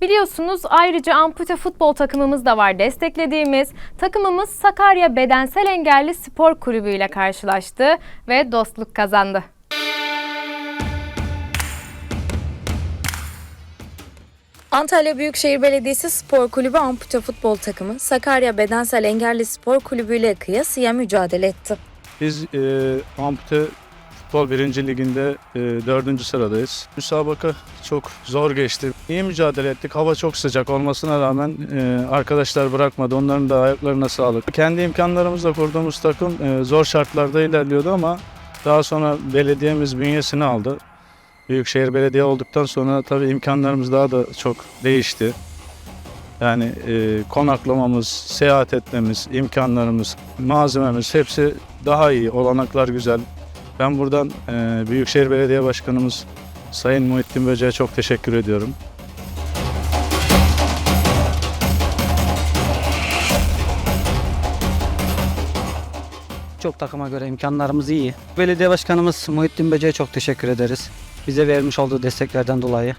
Biliyorsunuz ayrıca ampute futbol takımımız da var desteklediğimiz. Takımımız Sakarya Bedensel Engelli Spor Kulübü ile karşılaştı ve dostluk kazandı. Antalya Büyükşehir Belediyesi Spor Kulübü Ampute Futbol Takımı Sakarya Bedensel Engelli Spor Kulübü ile kıyasıya mücadele etti. Biz e, Ampute Futbol 1. Liginde e, 4. sıradayız. Müsabaka çok zor geçti. İyi mücadele ettik. Hava çok sıcak olmasına rağmen e, arkadaşlar bırakmadı. Onların da ayaklarına sağlık. Kendi imkanlarımızla kurduğumuz takım e, zor şartlarda ilerliyordu ama daha sonra belediyemiz bünyesini aldı. Büyükşehir Belediye olduktan sonra tabii imkanlarımız daha da çok değişti. Yani e, konaklamamız, seyahat etmemiz, imkanlarımız, malzememiz hepsi daha iyi. Olanaklar güzel. Ben buradan e, Büyükşehir Belediye Başkanımız Sayın Muhittin Böce'ye çok teşekkür ediyorum. Çok takıma göre imkanlarımız iyi. Belediye Başkanımız Muhittin Böce'ye çok teşekkür ederiz. Bize vermiş olduğu desteklerden dolayı.